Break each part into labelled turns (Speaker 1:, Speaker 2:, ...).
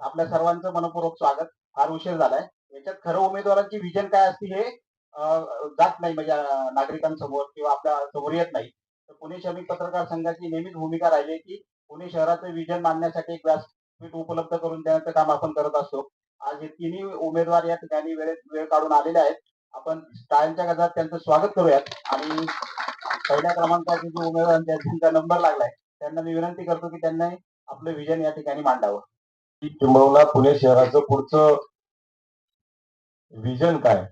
Speaker 1: आपल्या सर्वांचं मनपूर्वक स्वागत. फार उशीर झालाय. याच्यात खरं उमेदवारांची विजन काय असते हे जात नाही म्हणजे नागरिकांसमोर किंवा आपल्यासमोर येत नाही. तर पुणे श्रमिक पत्रकार संघाची नेहमीच भूमिका राहिली आहे की पुणे शहराचं विजन मांडण्यासाठी एक व्यासपीठ उपलब्ध करून देण्याचं काम आपण करत असतो. आज हे तिन्ही उमेदवार या ठिकाणी वेळेत वेळ काढून आलेले आहेत. आपण टाळ्यांच्या गजात त्यांचं स्वागत करूयात. आणि पहिल्या क्रमांकाचे जो उमेदवार त्यांचा नंबर लागलाय. त्यांना मी विनंती करतो की त्यांनी आपलं विजन या ठिकाणी मांडावं.
Speaker 2: किंबहुना पुणे शहराचं पुढचं विजन काय?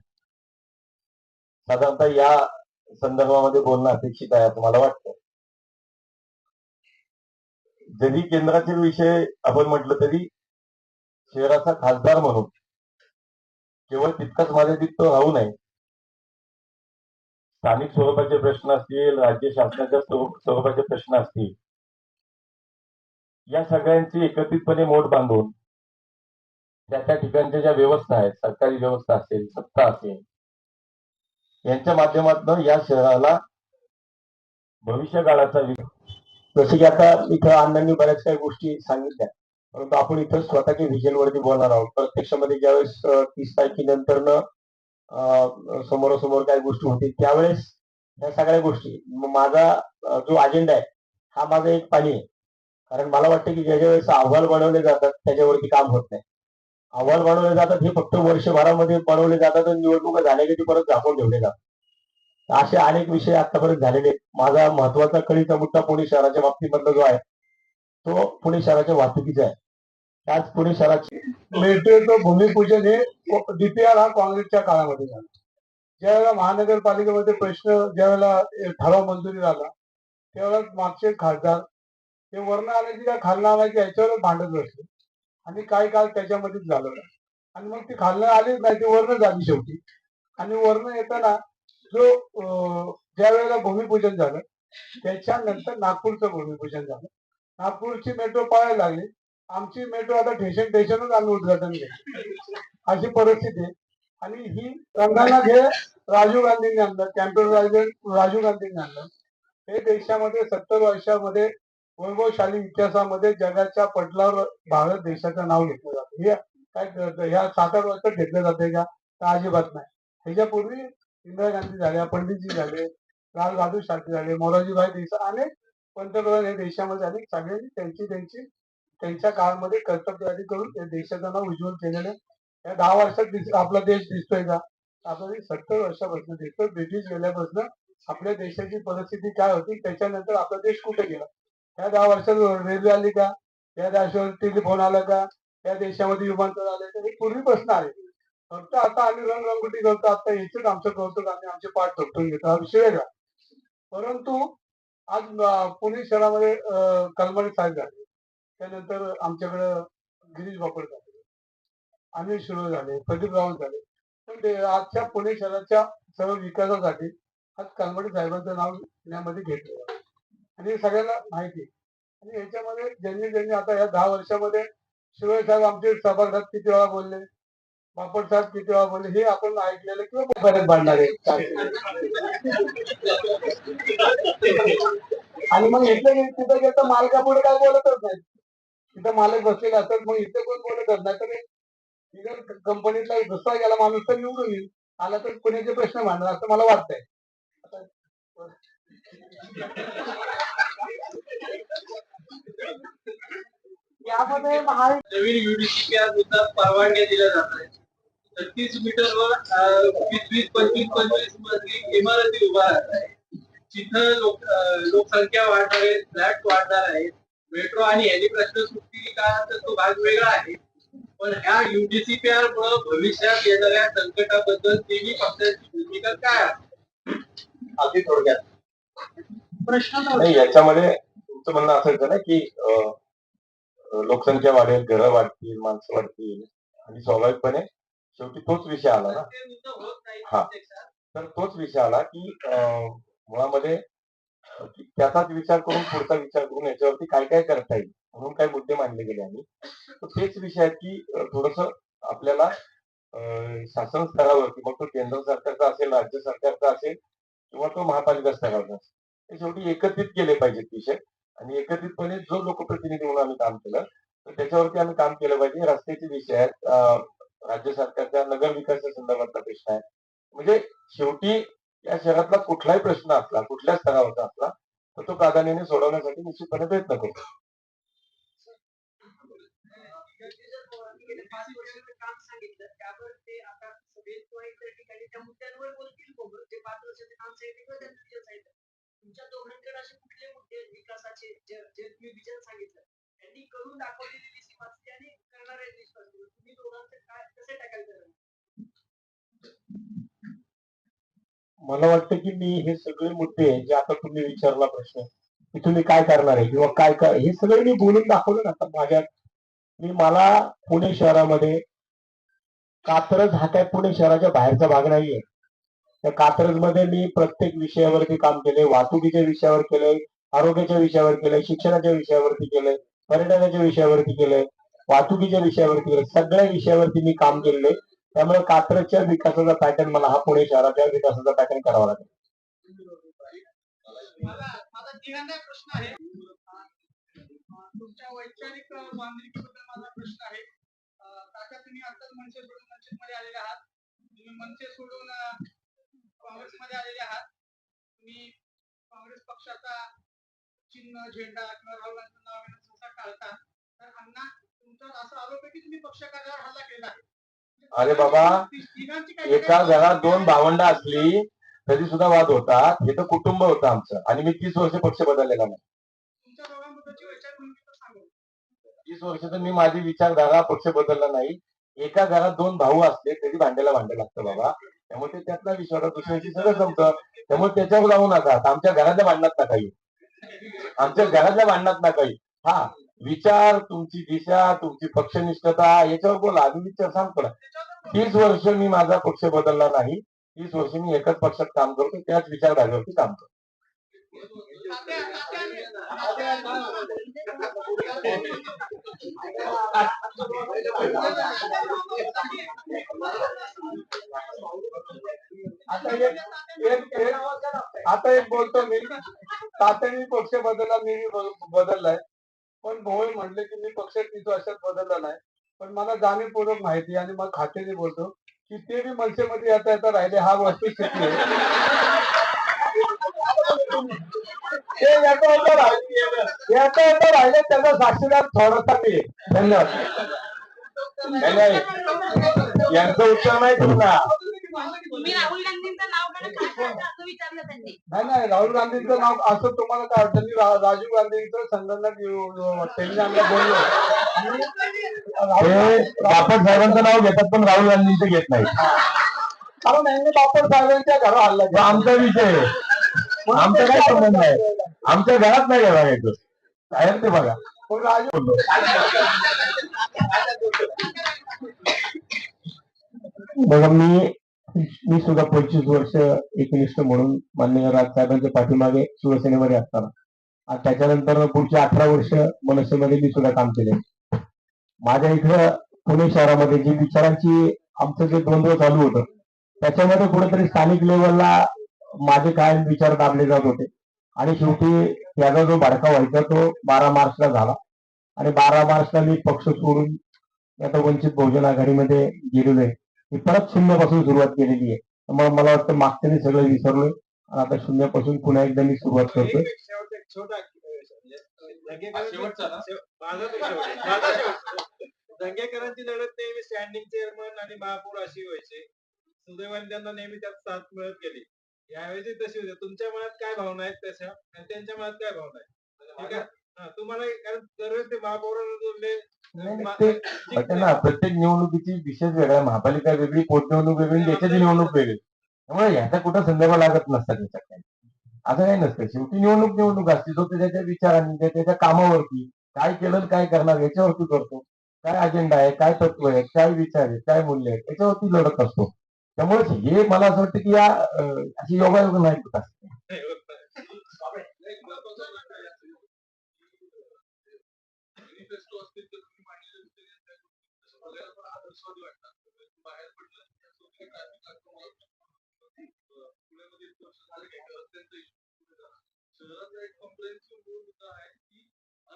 Speaker 2: साधारणतः या संदर्भामध्ये बोलणं अपेक्षित आहे असं मला वाटतं. जरी केंद्राचे विषय आपण म्हटलं तरी शहराचा खासदार म्हणून केवळ तितकाच मर्यादित तो राहू नये. स्थानिक स्वरूपाचे प्रश्न असतील राज्य शासनाच्या स्वरूपाचे प्रश्न असतील या सगळ्यांची एकत्रितपणे मोठ बांधून त्या त्या ठिकाणच्या ज्या व्यवस्था आहेत सरकारी व्यवस्था असेल सत्ता असेल यांच्या माध्यमातून या शहराला भविष्य काळाचा
Speaker 3: जसे की आता इथं अण्णांनी बऱ्याच काही गोष्टी सांगितल्या परंतु आपण इथं स्वतःच्या व्हिजन वरती बोलणार आहोत. प्रत्यक्षामध्ये ज्यावेळेस अं, तीस तारखेनंतर समोरासमोर काही गोष्टी होतील त्यावेळेस या सगळ्या गोष्टी माझा जो अजेंडा आहे हा माझा एक पाणी आहे. कारण मला वाटतं की ज्या ज्या वेळेस अहवाल बनवले जातात त्याच्यावरती काम होत नाही. अहवाल बनवले जातात हे फक्त वर्षभरामध्ये बनवले जातात आणि निवडणुका झाल्या की ते परत झाकून ठेवले जातात. असे अनेक विषय आतापर्यंत झालेले आहेत. माझा महत्त्वाचा कळीचा मुद्दा पुणे शहराच्या बाबतीमधला जो आहे तो पुणे शहराच्या वाहतुकीचा आहे. त्याच पुणे शहराची
Speaker 4: मेट्रोचं भूमिपूजन हे डीपीआर हा काँग्रेसच्या काळामध्ये झाला. ज्यावेळेला महानगरपालिकेमध्ये प्रश्न ज्यावेळेला ठराव मंजुरी झाला त्यावेळेला मागचे खासदार ते वर्ण आणायची का खालनं आणायची याच्यावर भांडत बसले. आणि काही काळ त्याच्यामध्येच झालं. आणि मग ती खालनं आलीच नाही ती वर्ण झाली शेवटी. आणि वर्ण येताना जो ज्या वेळेला भूमिपूजन झालं त्याच्यानंतर नागपूरचं भूमिपूजन झालं. नागपूरची मेट्रो पळायला लागली. आमची मेट्रो आता ठेशन ठेशनच आम्ही उद्घाटन केलं. अशी परिस्थिती आहे. आणि ही रंगाला घे राजीव गांधींनी आणलं कॅम्प्युटर राजीव गांधींनी आणलं. हे देशामध्ये सत्तर वर्षामध्ये वैभवशाली इतिहासामध्ये जगाच्या पटलावर भारत देशाचं नाव घेतलं जातं. हे काय ह्या सात आठ वर्षात घेतलं जाते का? अजिबात नाही. ह्याच्यापूर्वी इंदिरा गांधी झाल्या पंडितजी झाले लाल बहादूर शास्त्री झाले मोरारजीभाई देसाई अनेक पंतप्रधान हे देशामध्ये अनेक सगळ्यांनी त्यांची त्यांची त्यांच्या काळामध्ये कर्तव्यवादी करून या देशाचं नाव उज्ज्वल केलेलं या दहा वर्षात दिस- आपला देश दिसतोय का? आपल्याला सत्तर वर्षापासून दिसतोय ब्रिटिश गेल्यापासून आपल्या देशाची परिस्थिती काय होती? त्याच्यानंतर आपला देश कुठे गेला? या दहा वर्षात रेल्वे आली का? या देशावर टेलिफोन आला का? या देशामध्ये विमानतळ आले का? हे पूर्वी प्रश्न आहे. फक्त आता आम्ही रंगरंगोटी करतो आता याचेच आमचं कौतुक आम्ही आमचे पाठ थोपटून घेतो हा विषय वेगळा. परंतु आज पुणे शहरामध्ये अं, कलमडी साहेब झाले. त्यानंतर आमच्याकडं गिरीश बापड झाले. अनिल शिरो झाले प्रदीप रावण झाले. पण आजच्या पुणे शहराच्या सर्व विकासासाठी आज कलमडी साहेबांचं नाव पुण्यामध्ये घेतलं. जातं. आणि हे सगळ्यांना माहिती. आहे. आणि याच्यामध्ये ज्यांनी ज्यांनी आता या दहा वर्षामध्ये शिरोळ साहेब आमचे सभागृहात किती वेळा बोलले बापट साहेब किती वेळा बोलले हे आपण ऐकलेलं किंवा परत बांधणार आहे आणि मग इथं तिथं गेलं तर मालकापुढे काय बोलतच नाही तिथं मालक बसलेले असतात मग इथे कोण बोलतच नाही तर इथं कंपनीतला दुसरा गेला माणूस तर निवडून येईल. आला तर पुण्याचे प्रश्न मांडणार असं मला वाटतंय. यामध्ये
Speaker 5: नवीन युडीसीपीआरनुसार परवानग्या दिल्या जात आहेत. छत्तीस वीस वीस पंचवीस पंचवीस मजली इमारती उभा राहत आहे तिथं लोक लोकसंख्या वाढणार आहे फ्लॅट वाढणार आहेत. मेट्रो आणि ह्याची प्रश्न सुटतील का तर तो भाग वेगळा आहे. पण ह्या युडीसीपीआर मुळे भविष्यात येणाऱ्या संकटाबद्दल तिन्ही पक्षांची भूमिका काय आहे
Speaker 1: अगदी थोडक्यात.
Speaker 4: प्रश्न
Speaker 2: नाही याच्यामध्ये तुमचं म्हणणं असं होतं ना की अं, लोकसंख्या वाढेल घरं वाढतील माणसं वाढतील. आणि स्वाभाविकपणे शेवटी तोच विषय आला ना. हा. तर तोच विषय आला की अं, मुळामध्ये त्याचाच विचार करून पुढचा विचार करून याच्यावरती काय काय करता येईल म्हणून काही मुद्दे मांडले गेले आम्ही तर तेच विषय आहेत की थोडस आपल्याला शासन स्तरावरती मग तो केंद्र सरकारचा असेल राज्य सरकारचा असेल किंवा तो महापालिका स्तरावरचा असेल शेवटी एकत्रित केले पाहिजेत विषय. आणि एकत्रितपणे जो लोकप्रतिनिधी म्हणून आम्ही काम केलं तर त्याच्यावरती आम्ही काम केलं पाहिजे. रस्त्याचे विषय आहेत. राज्य सरकारच्या नगर विकासाच्या संदर्भातला प्रश्न आहे. म्हणजे शेवटी या शहरातला कुठलाही प्रश्न असला कुठल्या स्तरावरचा असला तर तो प्राधान्याने सोडवण्यासाठी निश्चितपणे प्रयत्न करतो
Speaker 6: तुमच्या दोघांकडे असे कुठले मुद्दे विकासाचे जे जे तुम्ही विजन सांगितलं त्यांनी करून दाखवलेली दिसली वाचली आणि करणार आहे दिसली तुम्ही दोघांचं काय कसे टॅकल कराल
Speaker 3: मला वाटतं की मी हे सगळे मुद्दे जे आता तुम्ही विचारला प्रश्न की तुम्ही काय करणार आहे? किंवा काय काय हे सगळे मी बोलून दाखवलं ना आता माझ्या मी मला पुणे शहरामध्ये कात्रज हा काय पुणे शहराच्या बाहेरचा भाग नाहीये. त्या कात्रजमध्ये मी प्रत्येक विषयावरती काम केले वाहतुकीच्या विषयावर केले आरोग्याच्या विषयावर केले शिक्षणाच्या विषयावरती केले पर्यटनाच्या विषयावरती केले वाहतुकीच्या विषयावरती केले सगळ्या विषयावरती मी काम केले त्यामुळे कात्रजच्या विकासाचा पॅटर्न मला हा पुणे शहराच्या विकासाचा पॅटर्न करावा लागेल.
Speaker 5: प्रश्न आहे. तुमच्या वैचारिक बांधिलकीबद्दल माझा प्रश्न आहे. काका तुम्ही आताच मनसे सोडून मनसेमध्ये आलेले आहात. तुम्ही मनसे सोडून काँग्रेसमध्ये आलेले आहात. तुम्ही काँग्रेस पक्षाचा चिन्ह झेंडा किंवा राहुल गांधीचं नाव घेणं सहसा टाळता. तर अण्णा तुमचा असा आरोप आहे की तुम्ही पक्ष कार्यालयावर हल्ला केला आहे?
Speaker 2: अरे बाबा,
Speaker 5: तिघांची काही-
Speaker 2: एका घरात दोन भावंड असली तरी सुद्धा वाद होतात हे तर कुटुंब होतं आमचं. आणि मी तीस वर्ष पक्ष बदललेला नाही.
Speaker 5: तुमच्या दोघांबद्दलची वैचारिक भूमिका तर सांगू.
Speaker 2: तीस वर्ष तर मी माझी विचारधारा पक्ष बदलला नाही. एका घरात दोन भाऊ असले तरी भांड्याला भांडं लागतं बाबा. त्यामुळे ते त्यातला विश्वास दुसऱ्याशी सगळं जमतं. त्यामुळे त्याच्यावर जाऊ नका. आमच्या घरातल्या भांडणात नका येऊ. आमच्या घरातल्या भांडणात नका येऊ. हा विचार तुमची दिशा तुमची पक्षनिष्ठता याच्यावर बोला. आम्ही विचार सांगतो तीस वर्ष मी माझा पक्ष बदलला नाही. तीस वर्ष मी एकच पक्षात काम करतो. त्याच विचारधारेवरती काम करतो.
Speaker 4: आता एक बोलतो मी. तातडी पक्ष बदलला मी बदललाय. पण भोळे म्हणले की मी पक्ष तिथं अशात बदलला नाही. पण मला जाणीवपूर्वक माहिती आणि मग खात्याने बोलतो की ते बी मनसेमध्ये येता येता राहिले हा वस्तुस्थिती आहे. ते येता येता राहिले त्याचा साक्षीदार थोडासा मी. धन्यवाद.
Speaker 2: यांचं उत्तर नाही
Speaker 7: तुम्ही राहुल गांधींचं नाव असं विचारलं त्यांनी.
Speaker 4: नाही नाही. राहुल गांधींचं नाव असं तुम्हाला काय वाटतं राजीव गांधींचं संगणक येऊ- त्यांनी आम्हाला बोललो.
Speaker 2: ते बापट साहेबांचं नाव घेतात पण राहुल गांधींचं घेत नाही
Speaker 4: कारण यांनी बापट साहेबांच्या घरावर हल्ला.
Speaker 2: आमचा विषय आहे. आमचा काय संबंध आहे? आमच्या घरात नाही घरा येतो बाहेर ते बघा.
Speaker 3: बघा मी मी सुद्धा पंचवीस वर्ष एकनिष्ठ म्हणून माननीय राजसाहेबांच्या पाठीमागे शिवसेनेमध्ये असताना. त्याच्यानंतर पुढची अठरा वर्ष मनसेमध्ये मी सुद्धा काम केले माझ्या इथं पुणे शहरामध्ये जी विचारांची आमचं जे द्वंद्व चालू होतं त्याच्यामध्ये कुठेतरी स्थानिक लेवलला माझे कायम विचार दाबले जात होते. आणि शेवटी त्याचा जो भडका व्हायचा तो बारा मार्चला झाला. आणि बारा मार्चला मी पक्ष सोडून आता वंचित बहुजन आघाडीमध्ये गेलेलो आहे. मी परत शून्यापासून सुरुवात केलेली आहे. त्यामुळे मला वाटतं मागचं मी सगळं विसरलोय. आणि आता शून्यापासून पुन्हा एकदा मी सुरुवात करतोय.
Speaker 5: दंगेकरांची लढत नेहमी स्टँडिंग चेअरमन आणि महापौर अशी व्हायची. सुदैवाने त्यांना नेहमी त्यात साथ मिळत गेली. यावेळी तशी होती. तुमच्या मनात काय भावना आहेत तशा आणि त्यांच्या मनात काय भावना आहेत? ठीक आहे. हा, तुम्हाला कारण दरवेळेस ते महापौरांना जोडले
Speaker 2: नाही, ते वाटतं ना प्रत्येक निवडणुकीची विशेष वेगळ्या महापालिका वेगळी पोटनिवडणूक वेगळी देशाची निवडणूक वेगळी. त्यामुळे ह्याचा कुठं संदर्भ लागत नसतात त्याच्यात काही असं काही नसतं. शेवटी निवडणूक निवडणूक असते. जो तो त्याच्या विचारांनी त्या- त्याच्या कामावरती काय केलं आणि काय करणार याच्यावरती करतो. काय अजेंडा आहे काय तत्व आहे काय विचार आहे काय मूल्य आहे त्याच्यावरती लढत असतो. त्यामुळे हे मला असं वाटतं की या अं, अशी योगायोग नाही होत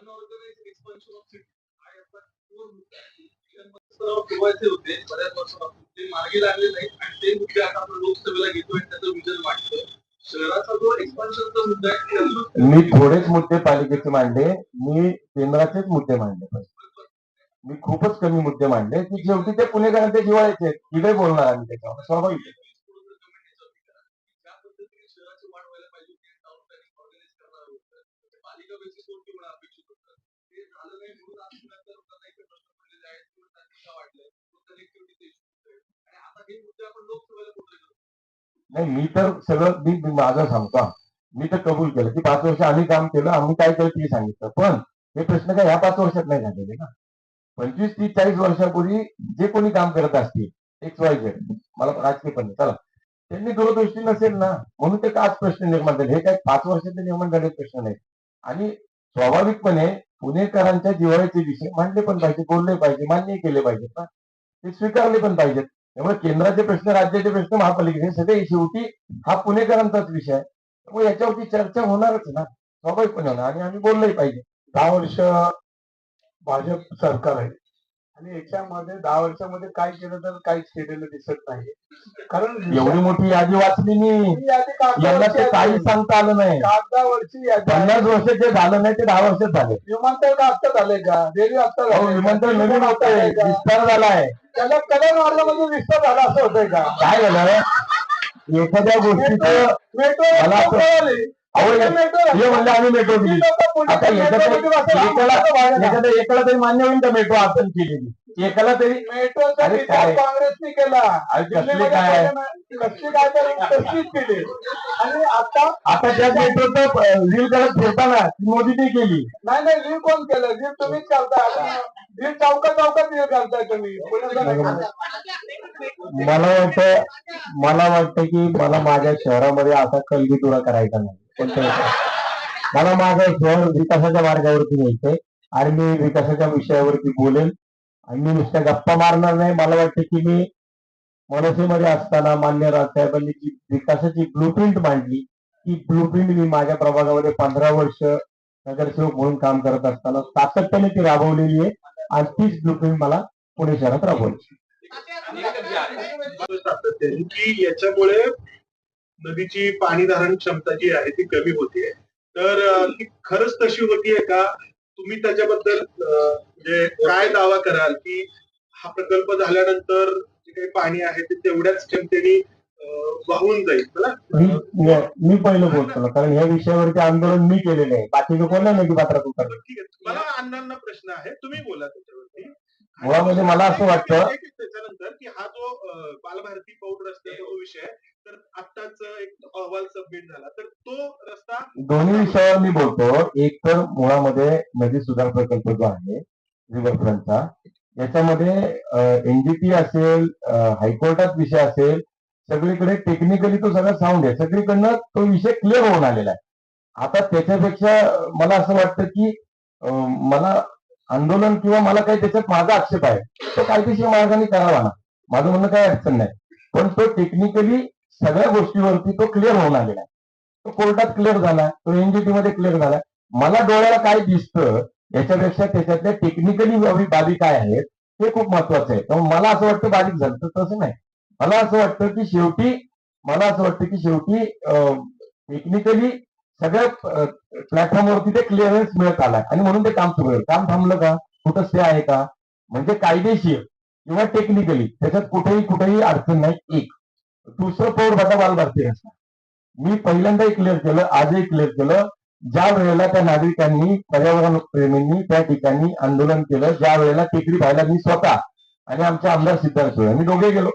Speaker 5: मुद्दा आहे की एक्सपान्शन ऑफ सिटी ठेवायचे होते बऱ्याच वर्षापासून मार्गी लागले नाहीत आणि ते मुद्दे आता आपण लोकसभेला घेतोय त्याचं विजन वाटतं. शहराचा जो एक्सपान्शनचा मुद्दा आहे
Speaker 2: मी थोडेच मुद्दे पालिकेचे मांडले मी केंद्राचेच मुद्दे मांडले. मी खूपच कमी मुद्दे मांडले की शेवटी ते पुणेकरांचे जिवाळ्याचे तिथे बोलणार आम्ही त्याच्यावर स्वाभाविक
Speaker 5: नाही
Speaker 2: मी तर सगळं मी माझं सांगतो. मी तर कबूल केलं की पाच वर्ष आम्ही काम केलं आम्ही काय केलं ते सांगितलं. पण हे प्रश्न काय ह्या पाच वर्षात नाही झालेले ना. पंचवीस तीस चाळीस वर्षापूर्वी जे कोणी काम करत असतील एक्स वाय झेड मला राजकीय पण चला. त्यांनी दूरदृष्टी नसेल ना. म्हणून ते आज प्रश्न निर्माण झाले? हे काय पाच वर्षाचे निर्माण झाले प्रश्न नाही. आणि स्वाभाविकपणे पुणेकरांच्या दिवाळीचे विषय मांडले पण पाहिजे बोलले पाहिजे मान्य केले पाहिजेत ना. ते स्वीकारले पण पाहिजेत. त्यामुळे केंद्राचे प्रश्न राज्याचे प्रश्न महापालिकेचे सगळे शेवटी हा पुणेकरांचाच विषय आहे. त्यामुळे याच्यावरती चर्चा होणारच ना. स्वाभाविकपणे होणार. आणि आम्ही बोललंही पाहिजे.
Speaker 4: दहा वर्ष भाजप सरकार आहे. आणि याच्यामध्ये दहा वर्षामध्ये काय केलं तर काहीच केलेलं दिसत नाही कारण
Speaker 2: एवढी मोठी यादी वाचली मी
Speaker 4: यादी
Speaker 2: यांना ते
Speaker 4: कागदावरची
Speaker 2: काही
Speaker 4: आहे.
Speaker 2: सांगता आलं नाही
Speaker 4: कागदावरची यादी आहे.
Speaker 2: पन्नास वर्ष जे झालं नाही ते दहा वर्षात झाले
Speaker 4: विमानतळ का आत्ता झालंय का रेल्वे आत्ता
Speaker 2: अहो,
Speaker 4: झालंय का?
Speaker 2: विमानतळ नवीन होतंय
Speaker 4: झालंय का?
Speaker 2: विस्तार झालाय
Speaker 4: त्याला कलर मार्गामध्ये विस्तार झाला असं होतंय का
Speaker 2: काय झालं एखाद्या गोष्टीचं
Speaker 4: मेट्रो
Speaker 2: मला असं- म्हणलं आम्ही मेट्रो दिली. आता एकाला तरी मान्य होईल का मेट्रो आपण केलेली? एकाला तरी
Speaker 4: मेट्रोचा? काँग्रेसने केला.
Speaker 2: कसली काय?
Speaker 4: कसली काय तर तशीच केली. आणि आता
Speaker 2: आता त्या मेट्रोचं रील करत फिरताना मोदीने केली.
Speaker 4: नाही नाही लीड कोण केलं? लीड तुम्हीच करताय लीड चौका चौकात लीड करताय तुम्ही.
Speaker 3: मला वाटतं मला वाटतं की मला माझ्या शहरामध्ये असा कलगीतुरा करायचा नाही. मला माझं शहर विकासाच्या मार्गावरती न्यायचंय. आणि मी विकासाच्या विषयावरती बोलेन. आणि मी नुसत्या गप्पा मारणार नाही. मला वाटतं की मी मनसेमध्ये असताना मान्य राजसाहेबांनी जी विकासाची ब्लूप्रिंट मांडली ती ब्लूप्रिंट मी माझ्या प्रभागामध्ये पंधरा वर्ष नगरसेवक म्हणून काम करत असताना सातत्याने ती राबवलेली आहे. आणि तीच ब्लूप्रिंट मला पुणे शहरात राबवायची
Speaker 8: याच्यामुळे नदीची पाणी धारण क्षमता जी आहे ती कमी होतीये. तर ती खरंच तशी होतीये का? तुम्ही त्याच्याबद्दल म्हणजे काय दावा कराल की हा प्रकल्प झाल्यानंतर जे काही पाणी आहे ते तेवढ्याच क्षमतेने वाहून जाईल?
Speaker 3: मी पहिलं बोलतो कारण या विषयावरती आंदोलन मी केलेलं आहे. बाकीचे कोण नाही नदी पात्रात उतरले
Speaker 8: ठीक आहे. मला अण्णांना प्रश्न आहे. तुम्ही बोला त्याच्यावरती.
Speaker 3: मुळामध्ये मला असं वाटतं-
Speaker 8: त्याच्यानंतर की हा जो बालभारती पौड रस्त्याचा जो विषय आहे तर आत्ताच एक अहवाल सबमिट झाला. तर तो रस्ता
Speaker 3: दोन्ही विषयावर मी बोलतो. एक तर मुळामध्ये नदी सुधार प्रकल्प जो आहे रिव्हरफ्रंटचा याच्यामध्ये एनजीटी असेल हायकोर्टात विषय असेल सगळीकडे टेक्निकली तो सगळा साऊंड आहे. सगळीकडनं तो विषय क्लिअर होऊन आलेला आहे. आता त्याच्यापेक्षा मला असं वाटतं की मला आंदोलन किंवा मला काही त्याच्यात माझा आक्षेप आहे तो कायदेशीर मार्गाने करावा ना. माझं म्हणणं काही अडचण नाही. पण तो टेक्निकली सगळ्या गोष्टीवरती तो क्लिअर होऊन आलेला आहे. तो कोर्टात क्लिअर झाला तो एनजीटी मध्ये क्लिअर झाला. मला डोळ्याला काय दिसतं याच्यापेक्षा त्याच्यातल्या टेक्निकली बाबी काय आहेत हे खूप महत्वाचं आहे. त्यामुळे मला असं वाटतं बारीक झालं तर तसं नाही. मला असं वाटतं की शेवटी मला असं वाटतं की शेवटी टेक्निकली सगळ्या प्लॅटफॉर्मवरती ते क्लिअरन्स मिळत आलाय आणि म्हणून ते काम सुरू आहे. काम थांबलं का? कुठं स्टे आहे का? म्हणजे कायदेशीर किंवा टेक्निकली त्याच्यात कुठेही कुठेही अडचण नाही. एक. दुसरं पौर भाटा बालभारती असणार. मी पहिल्यांदाही क्लिअर केलं आजही क्लिअर केलं ज्या वेळेला त्या नागरिकांनी पर्यावरण प्रेमींनी त्या ठिकाणी आंदोलन केलं ज्या वेळेला टेकडी पाहायला मी स्वतः आणि आमचा आमदार सिद्धार्थ सोय आम्ही दोघे गेलो.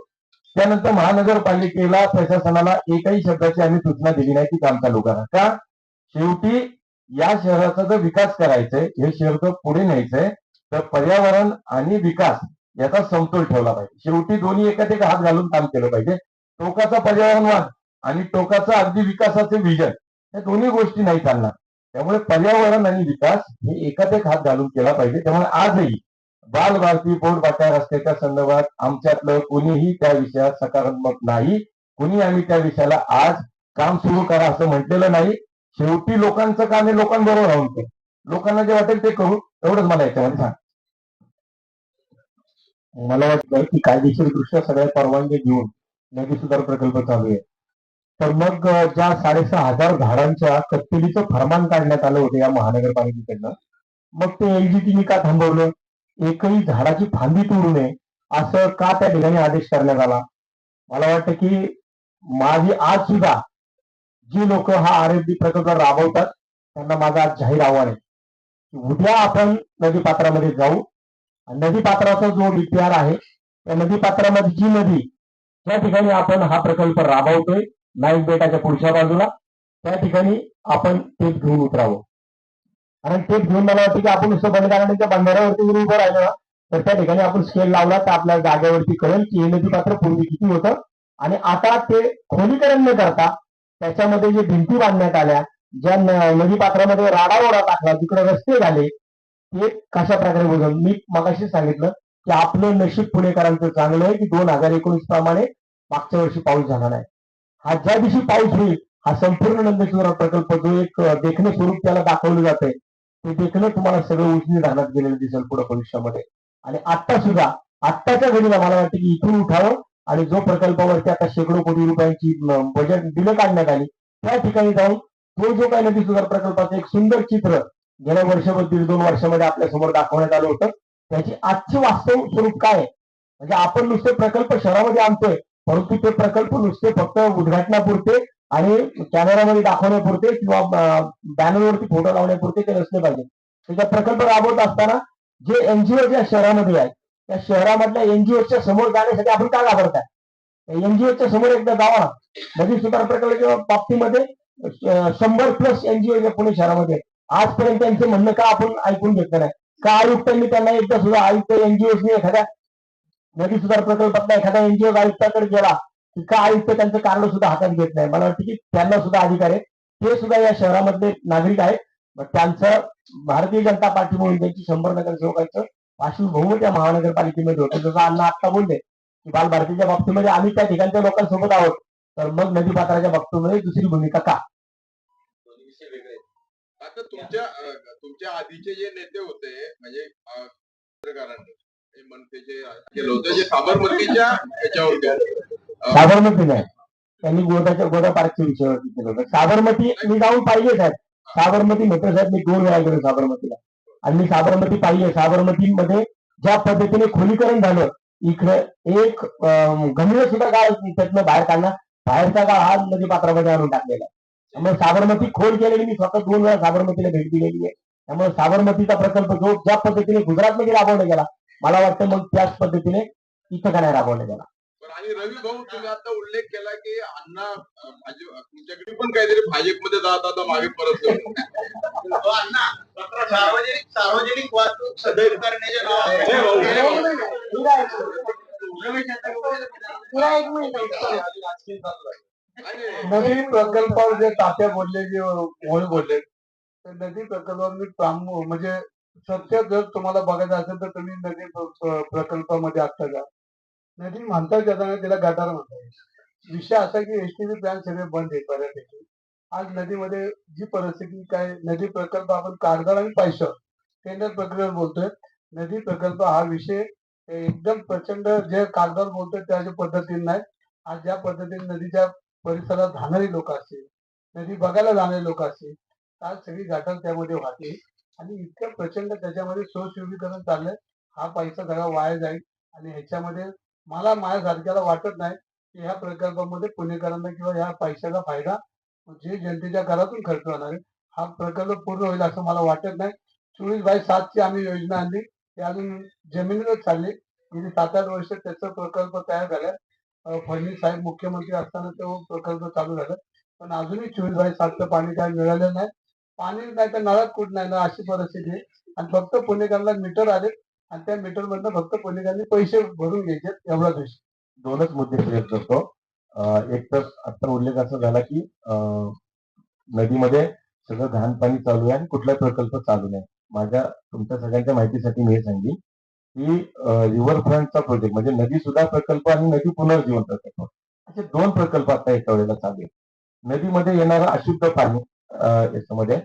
Speaker 3: त्यानंतर महानगरपालिकेला प्रशासनाला एकही शब्दाची आम्ही सूचना दिली नाही की काम चालू करा. का? शेवटी या शहराचा जर विकास करायचंय हे शहर जर पुढे न्यायचंय तर पर्यावरण आणि विकास याचा समतोल ठेवला पाहिजे. शेवटी दोन्ही एकात एक हात घालून काम केलं पाहिजे. टोकाचा पर्यावरणवाद आणि टोकाचा अगदी विकासाचे विजन या दोन्ही गोष्टी नाही चालणार. त्यामुळे पर्यावरण आणि विकास हे एकाच एक हात घालून केला पाहिजे. त्यामुळे आजही बाल भारती पोट बाटा रस्त्याच्या संदर्भात आमच्यातलं कोणीही त्या विषयात सकारात्मक नाही. कोणी आम्ही त्या विषयाला आज काम सुरू करा असं म्हटलेलं नाही. शेवटी लोकांचं काम हे लोकांबरोबर राहून ते लोकांना जे वाटेल ते करू. एवढंच मला याच्यामध्ये सांग मला वाटतं की कायदेशीर दृष्ट्या सगळ्या परवानगी घेऊन नदी सुधार प्रकल्प चालू आहे. तर मग ज्या साडेसहा हजार झाडांच्या कत्तलीचं फरमान काढण्यात आलं होतं या महानगरपालिकेकडनं मग ते एलजीटीने का थांबवलं? एकही झाडाची फांदी तोडू नये असं का त्या ठिकाणी आदेश करण्यात आला? मला वाटतं की माझी आज सुद्धा जी लोक हा आरएफडी प्रकल्प राबवतात त्यांना माझा आज जाहीर आव्हान आहे. उद्या आपण नदीपात्रामध्ये जाऊ आणि नदीपात्राचा जो डीपीआर आहे त्या नदीपात्रामध्ये जी नदी त्या ठिकाणी आपण हा प्रकल्प राबवतोय. नाईक बेटाच्या पुढच्या बाजूला. त्या ठिकाणी आपण टेप घेऊन उतरावं. कारण टेप घेऊन मला वाटतं की आपण नुसतं बंदराच्या बंधाऱ्यावरती जरी उभं राहिलं ना तर त्या ठिकाणी आपण स्केल लावला तर आपल्या जागेवरती कळेल की हे नदीपात्र पूर्वी किती होतं. आणि आता ते खोलीकरण न करता त्याच्यामध्ये जे भिंती बांधण्यात आल्या ज्या नदी पात्रामध्ये राडा ओढा टाकला तिकडे रस्ते झाले ते कशा प्रकारे बुजवलं मी मगाशी सांगितलं की आपलं नशीब पुणेकरांचं चांगलं आहे की दोन हजार एकोणीस प्रमाणे मागच्या वर्षी पाऊस झाला नाही. हा ज्या दिवशी पाऊस होईल हा संपूर्ण नंदेश्वर प्रकल्प जो एक देखणे देखणं स्वरूप त्याला दाखवलं जातंय ते देखणं तुम्हाला सगळं उजनी धरणात गेलेलं दिसेल पुढे भविष्यामध्ये. आणि आता सुद्धा आत्ताच्या घडीला मला वाटतं की इथून उठावं आणि जो प्रकल्पावरती आता शेकडो कोटी रुपयांची बजेट बिलं काढण्यात आली त्या ठिकाणी जाऊन तो जो काही नदी सुधार प्रकल्पाचं एक सुंदर चित्र गेल्या वर्षभर दीड दोन वर्षामध्ये आपल्यासमोर दाखवण्यात आलं होतं त्याची आजची वास्तव स्वरूप काय आहे? म्हणजे आपण नुसते प्रकल्प शहरामध्ये आणतोय परंतु ते प्रकल्प नुसते फक्त उद्घाटनापुरते आणि कॅमेरामध्ये दाखवण्यापुरते किंवा बॅनरवरती फोटो लावण्यापुरते ते नसले पाहिजे. त्याचा प्रकल्प राबवत असताना जे एनजीओ ज्या शहरामध्ये आहेत त्या शहरामधल्या एनजीओच्या समोर जाण्यासाठी आपण का घाबरताय? एनजीओच्या समोर एकदा जावा. ना नदी सुधार प्रकल्पाच्या बाबतीमध्ये शंभर प्लस एनजीओ पुणे शहरामध्ये आजपर्यंत त्यांचं म्हणणं का आपण ऐकून घेतलं नाही? का आयुक्तांनी त्यांना एकदा सुद्धा आयुक्त एनजीओनी एखाद्या नदी सुधार प्रकल्पातला एखादा एनजीओ आयुक्ताकडे गेला की का आयुक्त त्यांचं कारण सुद्धा हातात घेत नाही. मला वाटतं की त्यांना सुद्धा अधिकार आहे. ते सुद्धा या शहरामधले नागरिक आहेत. मग त्यांचं भारतीय जनता पार्टी म्हणून त्यांची शंभर नगरसेवकांचं पार्श्वभूमी त्या महानगरपालिकेमध्ये होतं. जसं अण्णा आत्ता बोलले की बालभारतीच्या बाबतीमध्ये आम्ही त्या ठिकाणच्या लोकांसोबत आहोत. तर मग नदी पात्राच्या बाबतीमध्ये दुसरी भूमिका का?
Speaker 9: विषय आता तुमच्या तुमच्या आधीचे जे नेते होते म्हणजे पत्रकारांनी केलं होतं जे साबरमतीच्या याच्यावरती
Speaker 3: साबरमती नाही त्यांनी गोदाच्या गोदा पार्कच्या विषयावरती केलं होतं साबरमती मी जाऊन पाहिजे साहेब. साबरमती म्हटलं साहेब मी दोन वेळा गेलो साबरमतीला. आणि मी साबरमती पाहिजे. साबरमतीमध्ये ज्या पद्धतीने खोलीकरण झालं इकडे एक गंभीर सुद्धा गाळ त्यातनं बाहेर काढला. बाहेरचा गाळ हा नदी पात्रामध्ये आणून टाकलेला त्यामुळे साबरमती खोल केलेली मी स्वतः दोन वेळा साबरमतीला भेट दिलेली आहे. त्यामुळे साबरमतीचा प्रकल्प जो ज्या पद्धतीने गुजरातमध्ये राबवला गेला मला वाटतं मग त्याच पद्धतीने इथं का नाही राबवला गेला
Speaker 9: पण आणि रवी भाऊ तुम्ही आता उल्लेख केला की अण्णा तुमच्याकडे पण काहीतरी भाजपमध्ये जात आता मागे परत जाऊ.
Speaker 5: हो, अण्णा सार्वजनिक सार्वजनिक वाहतूक सदैव करण्याच्या
Speaker 4: नदी प्रकल्पावर जे तात्या बोलले जे बोलले तर नदी प्रकल्पावर मी प्रामु म्हणजे सत्य जर तुम्हाला बघायचं असेल तर तुम्ही नदी प्रकल्पामध्ये असता जा. नदी म्हणता जाताना तिला गटार येईल. विषय असा की एसटीव्ही प्लॅन सगळे बंद आहे बऱ्यापैकी. आज नदीमध्ये जी परिस्थिती काय नदी प्रकल्प आपण कागदार आणि पैसा टेंडर प्रक्रियेवर बोलतोय. नदी प्रकल्प हा विषय एकदम प्रचंड जे कागदावर बोलतोय त्याच्या पद्धतीने नाही. आज ज्या पद्धतीने नदीच्या परिसरात राहणारी लोक असतील नदी बघायला जाणारे लोक असतील आज सगळी गाठण त्यामध्ये वाहते आणि इतकं प्रचंड त्याच्यामध्ये सुशोभीकरण चाललंय. हा पैसा सगळा वाया जाईल आणि ह्याच्यामध्ये मला माझ्यासारख्याला वाटत नाही की ह्या प्रकल्पामध्ये पुणेकरांना किंवा ह्या पैशाचा फायदा जे जनतेच्या घरातून खर्च होणार आहे हा प्रकल्प पूर्ण होईल असं मला वाटत नाही. चोवीस बाय सातची आम्ही योजना आणली. ती अजून जमिनीवरच चालली. गेली सात आठ वर्ष त्याचा प्रकल्प तयार झाला. फडणवीस साहेब मुख्यमंत्री असताना तो प्रकल्प चालू झाला. पण अजूनही चोवीस बाय सातचं पाणी काय मिळालं नाही. पाणी नाही तर नळात कुठ नाही ना अशी परिस्थिती आहे. आणि फक्त पुणेकरला मीटर आले आणि त्या मीटर मधनं फक्त पुणेकरांनी पैसे भरून घ्यायचे एवढा विषय
Speaker 3: दोनच मुद्दे क्लिअर करतो. एक तर आता उल्लेख असा झाला की अं, नदीमध्ये सगळं घाण पाणी चालू आहे आणि कुठलाही प्रकल्प चालू नाही. माझ्या तुमच्या सगळ्यांच्या माहितीसाठी मी हे सांगेन की रिव्हरफ्रंटचा प्रोजेक्ट म्हणजे नदी सुद्धा प्रकल्प आणि नदी पुनर्जीवन प्रकल्प. असे दोन प्रकल्प आता एका वेळेला चालू आहेत. नदीमध्ये येणारं अशुद्ध पाणी याच्यामध्ये.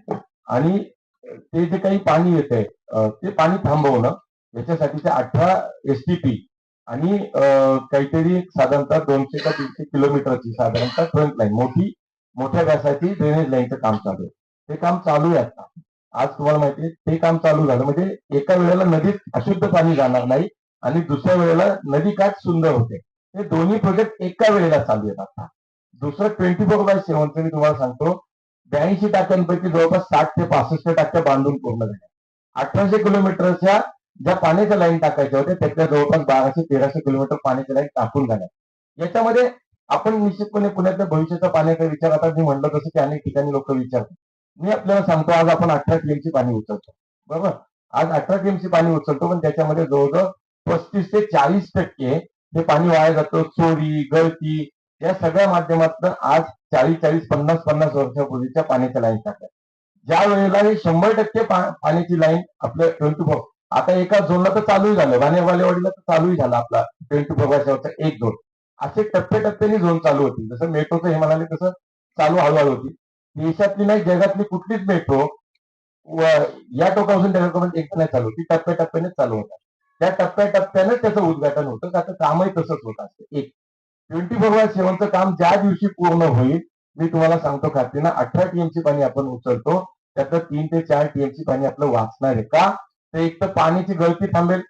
Speaker 3: आणि ते जे काही पाणी येतंय आहे ते पाणी थांबवणं याच्यासाठीचे अठरा एस टी पी
Speaker 2: आणि काहीतरी साधारणतः दोनशे का तीनशे किलोमीटरची साधारणतः ट्रंक लाईन मोठी मोठ्या व्यासाची ड्रेनेज लाईनचं काम चालू आहे. ते काम चालू आहे आता. आज तुम्हाला माहिती ते काम चालू झालं. म्हणजे एका वेळेला नदीत अशुद्ध पाणी जाणार नाही आणि दुसऱ्या वेळेला नदी काठ सुंदर होते. हे दोन्ही प्रोजेक्ट एका वेळेला चालू आहेत आता. दुसरं ट्वेंटी फोर बाय सेव्हनचं मी तुम्हाला सांगतो. ब्याऐंशी टाक्यांपैकी जवळपास साठ ते पासष्ट टाक्या बांधून पूर्ण झाल्या अठराशे किलोमीटरच्या ज्या पाण्याच्या लाईन टाकायच्या होत्या त्यातल्या जवळपास बाराशे तेराशे किलोमीटर पाण्याच्या लाईन टाकून झाल्या याच्यामध्ये आपण निश्चितपणे पुण्यातल्या भविष्याचा पाण्याचा विचार आता मी म्हणलं तसं की अनेक ठिकाणी लोक विचारतात. मी आपल्याला सांगतो आज आपण अठरा टीएमसी पाणी उचलतो. बरोबर? आज अठरा किमची पाणी उचलतो पण त्याच्यामध्ये जवळजवळ पस्तीस ते चाळीस टक्के हे पाणी वाया जातं. चोरी गळती या सगळ्या माध्यमातून आज चाळीस चाळीस पन्नास पन्नास वर्षापूर्वीच्या पाण्याच्या लाईन टाकल्या. ज्या वेळेला हे शंभर टक्के पाण्याची लाईन आपलं ट्वेंटी फोर आता एका झोनला तर चालूही झालं वानेवालेवाडीला तर चालूही झालं आपला ट्वेंटी फोर वर्षावरचा एक झोन. असे टप्प्याटप्प्याने झोन चालू होतील जसं मेट्रोचं हे म्हणाले तसं चालू हळूहळू होती. देशातली नाही जगातली कुठलीच मेट्रो या टोकापासून त्या टोकापर्यंत एकदा नाही चालू ती टप्प्याटप्प्याने चालू होतात. त्या टप्प्याटप्प्याने त्याचं उद्घाटन होतं. आता कामही तसंच होत असतं. एक ट्वेंटी फोर बाय सेव्हनचं काम ज्या दिवशी पूर्ण होईल मी तुम्हाला सांगतो खात्रीनं अठरा टीएमची पाणी आपण उचलतो. त्यातलं तीन ते चार टीएमची पाणी आपलं वाचणार आहे. का? ते एक तर पाण्याची गळती थांबेल.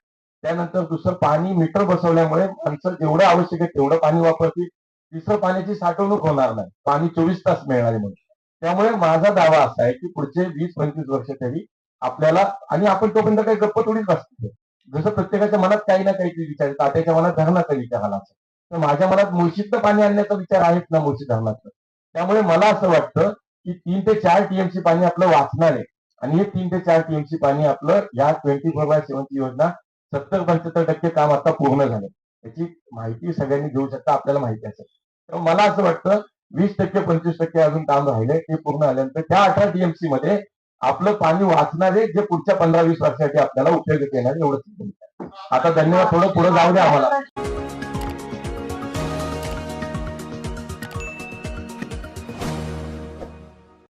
Speaker 2: त्यानंतर दुसरं पाणी मीटर बसवल्यामुळे माणसं जेवढं आवश्यक आहे तेवढं पाणी वापरतील. तिसरं पाण्याची साठवणूक होणार नाही. पाणी चोवीस तास मिळणार आहे म्हणून. त्यामुळे माझा दावा असा आहे की पुढचे वीस पंचवीस वर्ष तरी आपल्याला आणि आपण तोपर्यंत काही गप्प थोडीच बसतो जसं प्रत्येकाच्या मनात काही ना काहीतरी विचार तात्याच्या मनात धरणाचा विचार आला असेल. तर माझ्या मनात मुळशीतलं पाणी आणण्याचा विचार आहेच ना मुळशी धरणाचं. त्यामुळे मला असं वाटतं की तीन ते चार टीएमसी पाणी आपलं वाचणार आहे. आणि हे तीन ते चार टीएमसी पाणी आपलं या ट्वेंटी फोर बाय सेव्हनची योजना सत्तर पंच्याहत्तर टक्के काम आता पूर्ण झालं याची माहिती सगळ्यांनी घेऊ शकता आपल्याला माहिती असेल. तर मला असं वाटतं वीस टक्के पंचवीस टक्के अजून काम राहिले ते पूर्ण झाल्यानंतर त्या अठरा टीएमसी मध्ये आपलं पाणी वाचणारे जे पुढच्या पंधरा वीस वर्षासाठी आपल्याला उपयोगात येणार एवढंच. आता धन्यवाद थोडं पुढे जाऊ द्या आम्हाला.